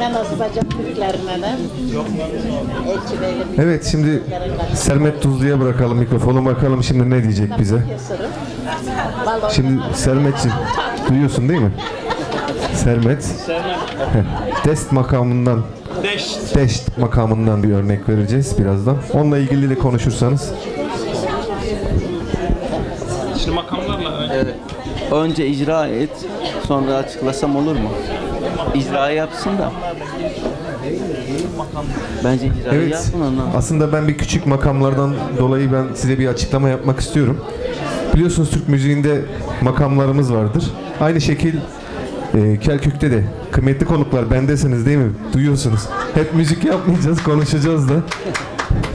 Ben nasıl bacak büyüklerine de. Evet şimdi Sermet Tuzlu'ya bırakalım mikrofonu bakalım şimdi ne diyecek bize. Şimdi Sermet'ciğim duyuyorsun değil mi? Sermet. Dest makamından, Deş. Dest makamından bir örnek vereceğiz birazdan. Onunla ilgili de konuşursanız. Şimdi makamlarla Evet. Önce icra et, sonra açıklasam olur mu? İcra yapsın da. Bence icrayı Evet. yapsın ondan. Aslında ben bir küçük makamlardan dolayı ben size bir açıklama yapmak istiyorum. Biliyorsunuz Türk müziğinde makamlarımız vardır. Aynı şekil e, Kelkük'te de kıymetli konuklar bendesiniz değil mi? Duyuyorsunuz. Hep müzik yapmayacağız, konuşacağız da.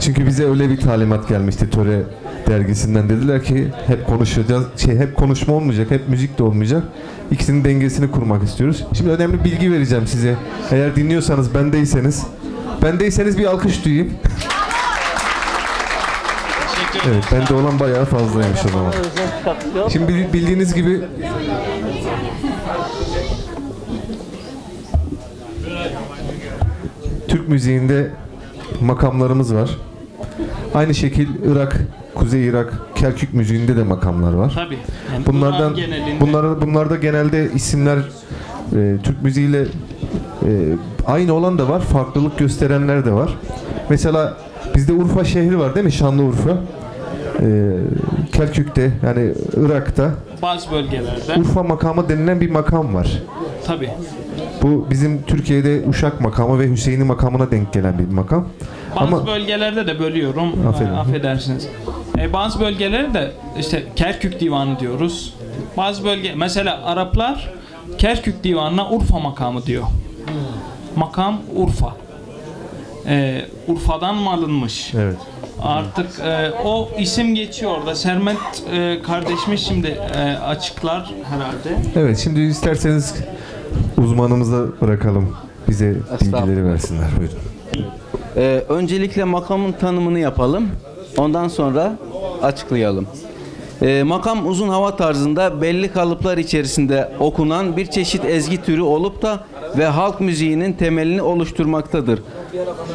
Çünkü bize öyle bir talimat gelmişti Töre dergisinden. Dediler ki hep konuşacağız, şey hep konuşma olmayacak, hep müzik de olmayacak. İkisinin dengesini kurmak istiyoruz. Şimdi önemli bilgi vereceğim size. Eğer dinliyorsanız bendeyseniz, bendeyseniz bir alkış duyayım. Evet, bende olan bayağı fazlaymış o zaman. Şimdi bil- bildiğiniz gibi Türk müziğinde makamlarımız var. Aynı şekil Irak, Kuzey Irak, Kerkük müziğinde de makamlar var. Tabii. Yani Bunlardan Irak genelinde bunlar bunlarda genelde isimler e, Türk müziğiyle e, aynı olan da var, farklılık gösterenler de var. Mesela bizde Urfa şehri var değil mi? Şanlıurfa. E, Kerkük'te yani Irak'ta bazı bölgelerde Urfa makamı denilen bir makam var. tabii. Bu bizim Türkiye'de Uşak makamı ve Hüseyin'i makamına denk gelen bir makam. Bazı Ama bölgelerde de bölüyorum. Aferin. affedersiniz. E, bazı bölgeleri de işte Kerkük Divanı diyoruz. Bazı bölge mesela Araplar Kerkük Divanı'na Urfa makamı diyor. Makam Urfa. E, Urfa'dan mı alınmış? evet. Artık e, o isim geçiyor orada. Sermet e, kardeşimiz şimdi e, açıklar herhalde. Evet şimdi isterseniz uzmanımıza bırakalım. Bize bilgileri versinler. Buyurun. Ee, öncelikle makamın tanımını yapalım. Ondan sonra açıklayalım. Ee, makam uzun hava tarzında belli kalıplar içerisinde okunan bir çeşit ezgi türü olup da ve halk müziğinin temelini oluşturmaktadır.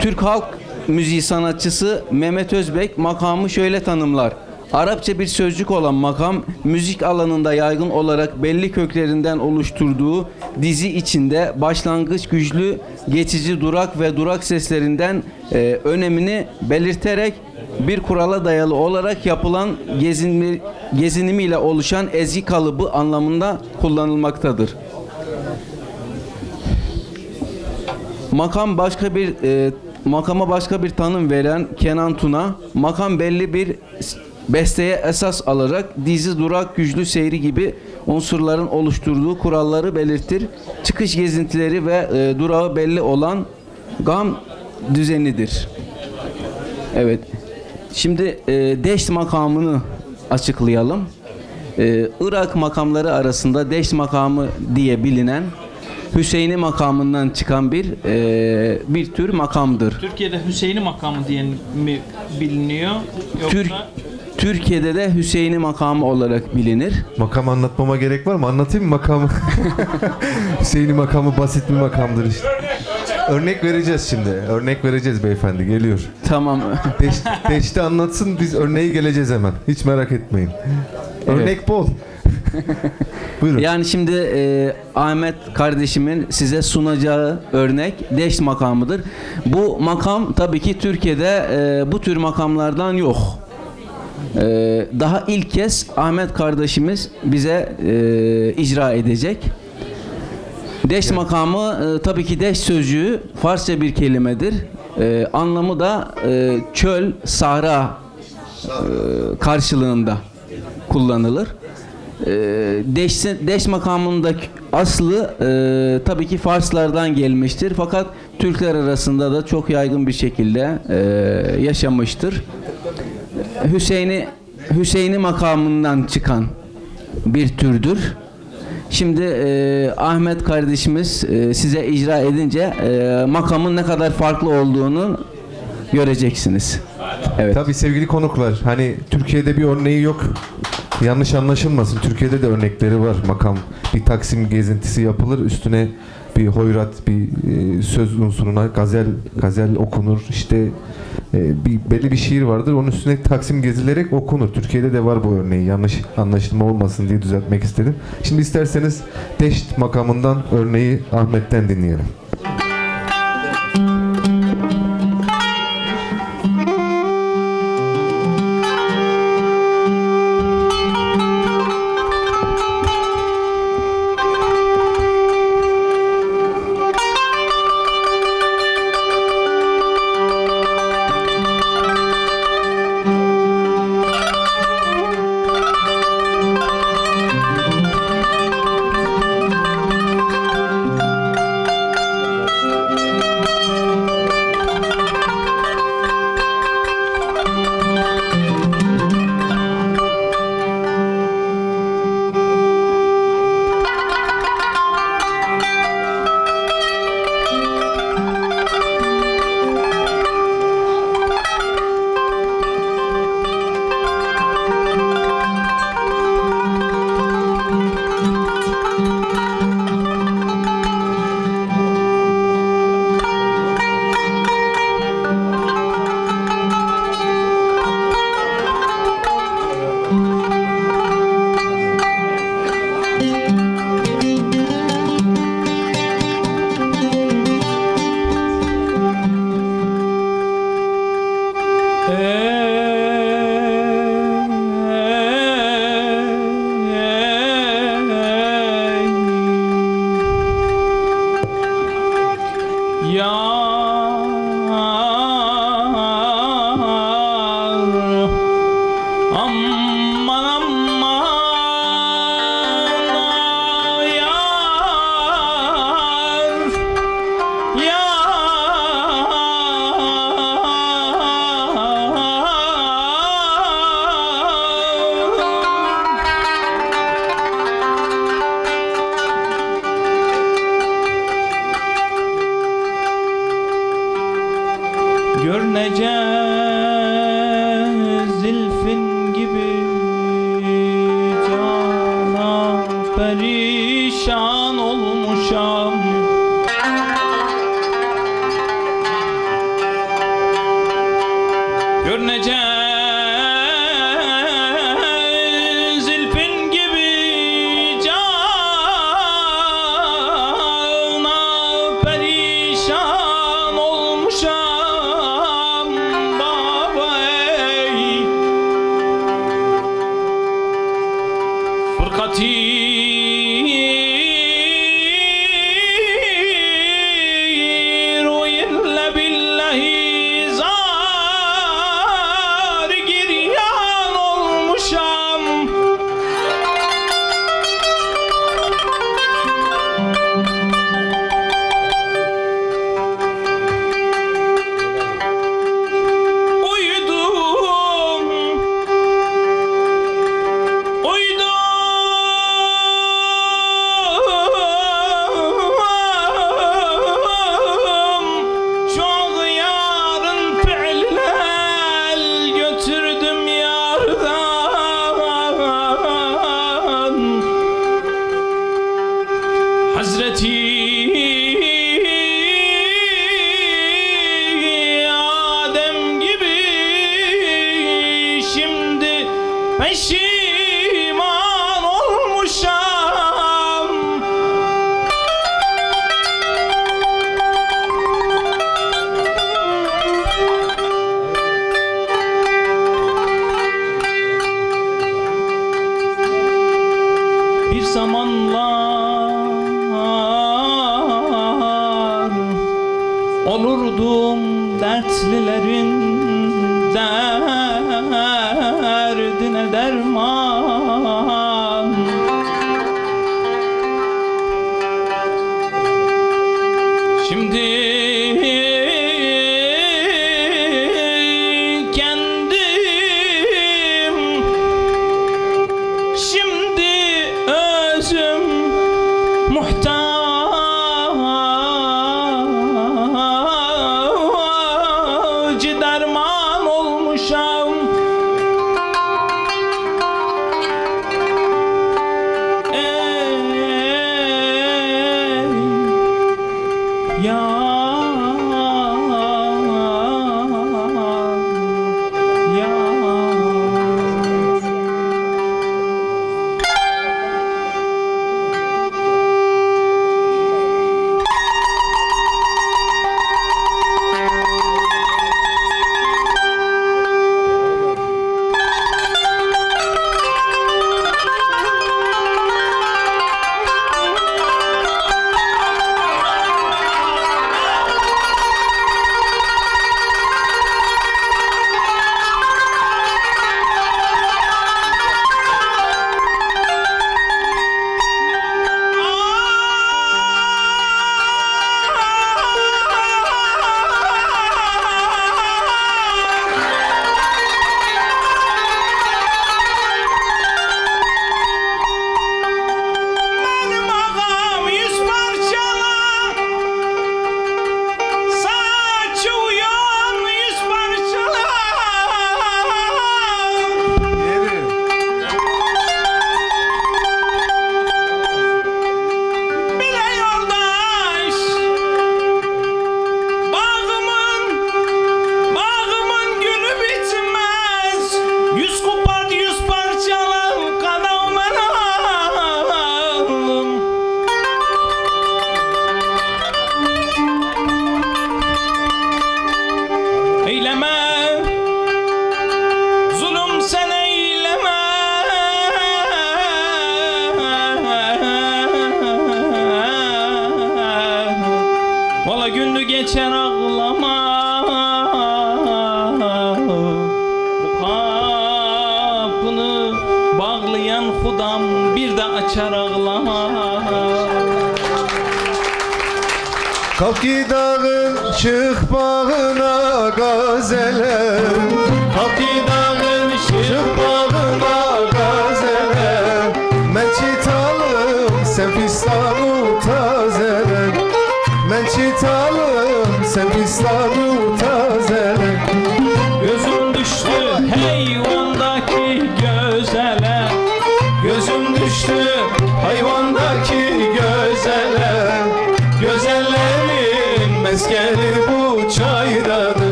Türk halk müziği sanatçısı Mehmet Özbek makamı şöyle tanımlar. Arapça bir sözcük olan makam, müzik alanında yaygın olarak belli köklerinden oluşturduğu dizi içinde başlangıç güçlü, geçici durak ve durak seslerinden e, önemini belirterek bir kurala dayalı olarak yapılan gezinmi, gezinimiyle oluşan ezgi kalıbı anlamında kullanılmaktadır. Makam başka bir e, makama başka bir tanım veren Kenan Tuna, makam belli bir besteye esas alarak dizi, durak, güçlü seyri gibi unsurların oluşturduğu kuralları belirtir. Çıkış gezintileri ve e, durağı belli olan gam düzenidir. Evet. Şimdi e, Deşt makamını açıklayalım. E, Irak makamları arasında Deşt makamı diye bilinen Hüseyin'i makamından çıkan bir e, bir tür makamdır. Türkiye'de Hüseyin'i makamı diye mi biliniyor? Yoksa Türk Türkiye'de de Hüseyin'i makamı olarak bilinir. Makam anlatmama gerek var mı? Anlatayım mı makamı? Hüseyin'in makamı basit bir makamdır işte. Örnek vereceğiz şimdi. Örnek vereceğiz beyefendi. Geliyor. Tamam. Deş, Deşti anlatsın biz örneği geleceğiz hemen. Hiç merak etmeyin. Örnek bol. Buyurun. Yani şimdi e, Ahmet kardeşimin size sunacağı örnek Deşt makamıdır. Bu makam tabii ki Türkiye'de e, bu tür makamlardan yok. E, daha ilk kez Ahmet kardeşimiz bize e, icra edecek. Deş makamı e, tabii ki deş sözcüğü Farsça bir kelimedir. E, anlamı da e, çöl, sahra e, karşılığında kullanılır. E, deş, deş makamındaki aslı e, tabii ki Farslardan gelmiştir. Fakat Türkler arasında da çok yaygın bir şekilde e, yaşamıştır. Hüseyin'i Hüseyin'i makamından çıkan bir türdür. Şimdi e, Ahmet kardeşimiz e, size icra edince e, makamın ne kadar farklı olduğunu göreceksiniz. Evet. Tabii sevgili konuklar hani Türkiye'de bir örneği yok. Yanlış anlaşılmasın. Türkiye'de de örnekleri var makam. Bir Taksim gezintisi yapılır. Üstüne bir hoyrat, bir e, söz unsuruna gazel gazel okunur. İşte e, bir belli bir şiir vardır. Onun üstüne Taksim gezilerek okunur. Türkiye'de de var bu örneği. Yanlış anlaşılma olmasın diye düzeltmek istedim. Şimdi isterseniz Deşt makamından örneği Ahmet'ten dinleyelim. Olurdum dertlilerin derdine derman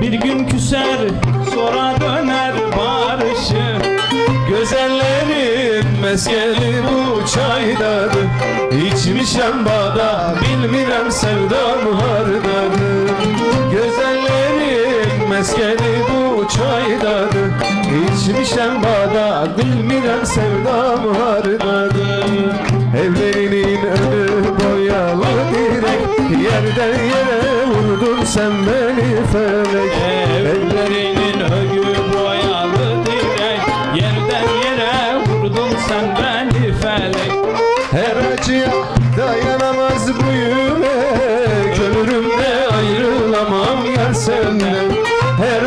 Bir gün küser sonra döner barışım Gözellerim meskeli bu çaydadır İçmişem bada bilmirem sevdam hardadır Gözellerim meskeli bu çaydadır İçmişem bada bilmirem sevdam hardadır Evlerinin önü Yerden yere vurdun sen beni felek. Ellerinin ögü boyalı direk. Yerden yere vurdun sen beni felek. Her acıya dayanamaz bu yürek. Ömrümde ayrılamam yar senden. Her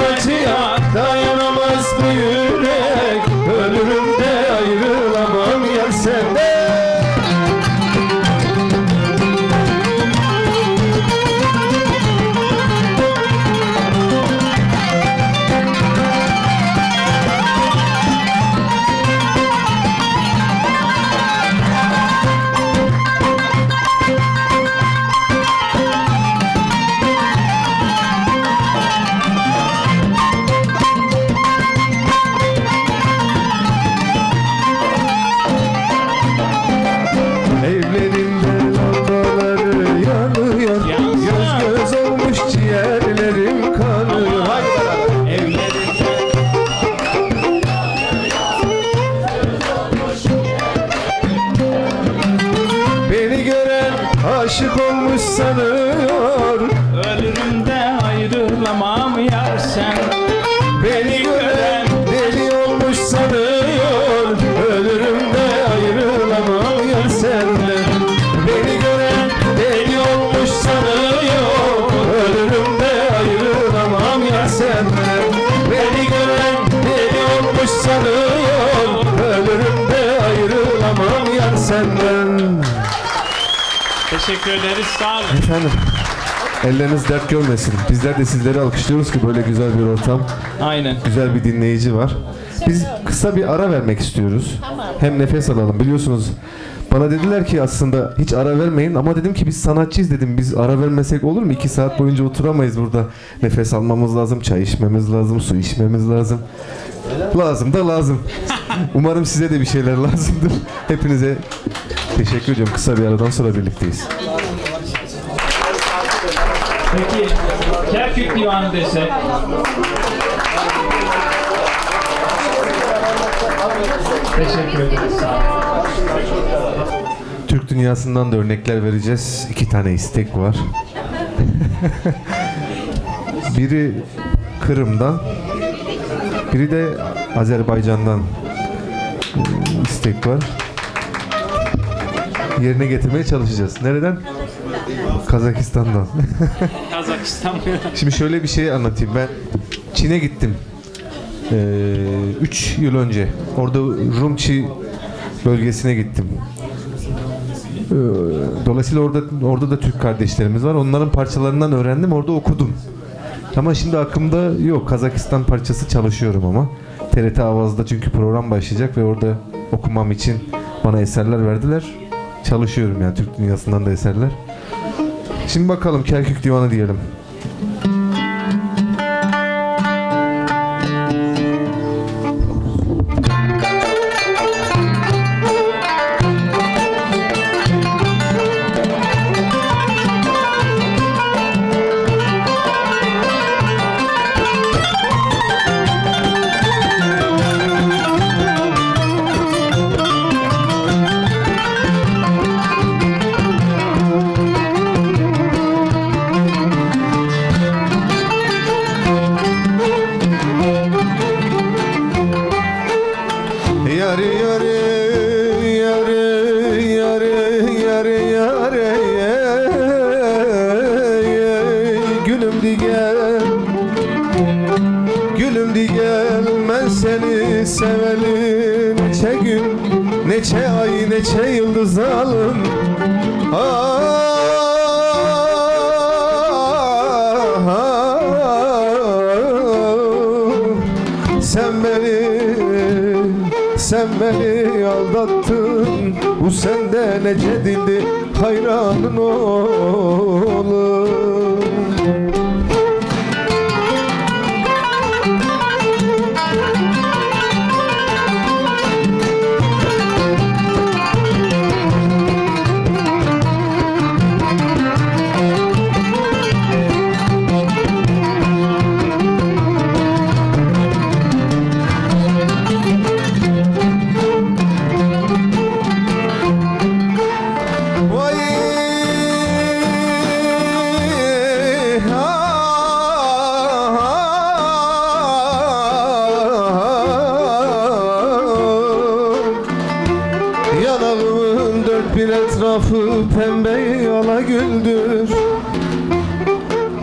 senden Teşekkür ederiz sağ olun Efendim Elleriniz dert görmesin. Bizler de sizleri alkışlıyoruz ki böyle güzel bir ortam. Aynen güzel bir dinleyici var. Biz kısa bir ara vermek istiyoruz. Hem nefes alalım. Biliyorsunuz bana dediler ki aslında hiç ara vermeyin ama dedim ki biz sanatçıyız dedim. Biz ara vermesek olur mu? İki saat boyunca oturamayız burada. Nefes almamız lazım, çay içmemiz lazım, su içmemiz lazım. Lazım da lazım. Umarım size de bir şeyler lazımdır. Hepinize teşekkür ediyorum. Kısa bir aradan sonra birlikteyiz. Peki Kerkük Divanı desek Teşekkür ederiz sağ olun Türk dünyasından da örnekler vereceğiz. İki tane istek var. biri Kırım'dan, biri de Azerbaycan'dan istek var. Yerine getirmeye çalışacağız. Nereden? Kazakistan'dan. Kazakistan Şimdi şöyle bir şey anlatayım. Ben Çin'e gittim. 3 yıl önce. Orada Rumçi bölgesine gittim. Ee, Dolayısıyla orada orada da Türk kardeşlerimiz var. Onların parçalarından öğrendim. Orada okudum. Ama şimdi aklımda yok. Kazakistan parçası çalışıyorum ama. TRT Avaz'da çünkü program başlayacak ve orada okumam için bana eserler verdiler. Çalışıyorum yani Türk dünyasından da eserler. Şimdi bakalım Kerkük Divanı diyelim.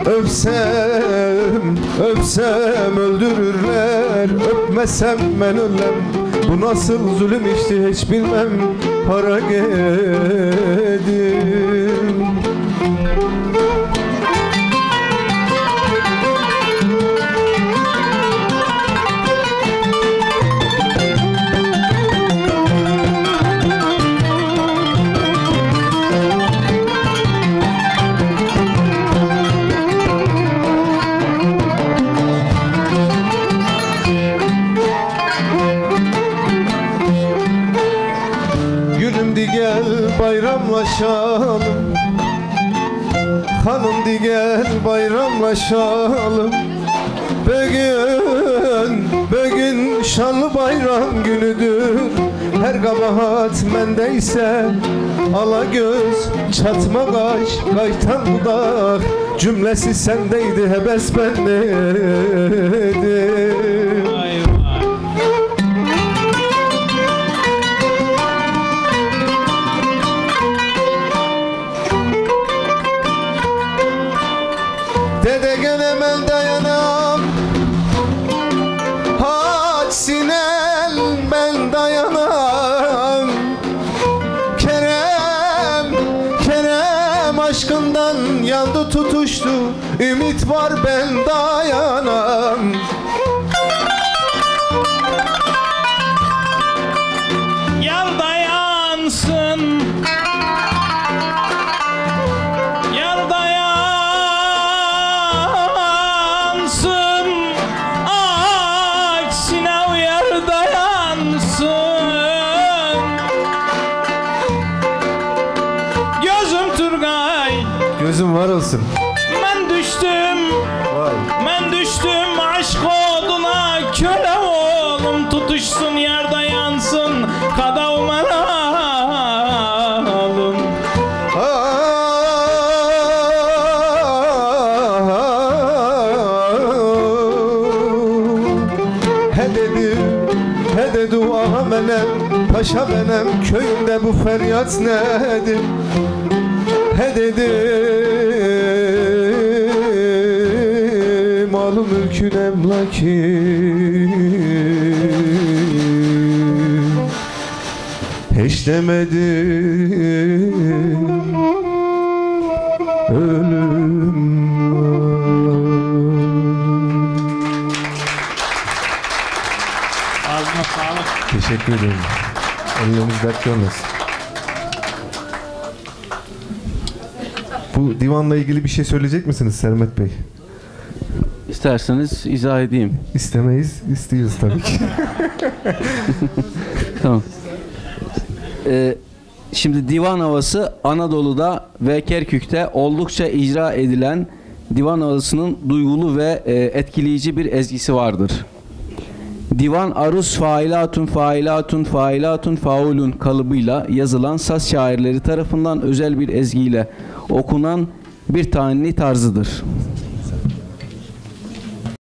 Öpsem, öpsem öldürürler Öpmesem ben ölem Bu nasıl zulüm işte hiç bilmem. Para gedim bayramlaşalım Hanım di gel bayramlaşalım Bugün, bugün şanlı bayram günüdür. Her kabahat mendeyse Ala göz, çatma kaş, kaytan dudak. Cümlesi sendeydi, hebes bendeydi aşkından yandı tutuştu. Ümit var ben dayanam paşa benem Köyümde bu feryat nedir? He dedi Malı mülkün emlaki Hiç demedim Ölüm. Ağzına sağlık. Teşekkür ederim. Elleriniz dert görmesin. Bu divanla ilgili bir şey söyleyecek misiniz Sermet Bey? İsterseniz izah edeyim. İstemeyiz, istiyoruz tabii ki. Tamam. Ee, şimdi divan havası Anadolu'da ve Kerkük'te oldukça icra edilen divan havasının duygulu ve e, etkileyici bir ezgisi vardır. Divan aruz failatun failatun failatun faulun kalıbıyla yazılan saz şairleri tarafından özel bir ezgiyle okunan bir tane tarzıdır.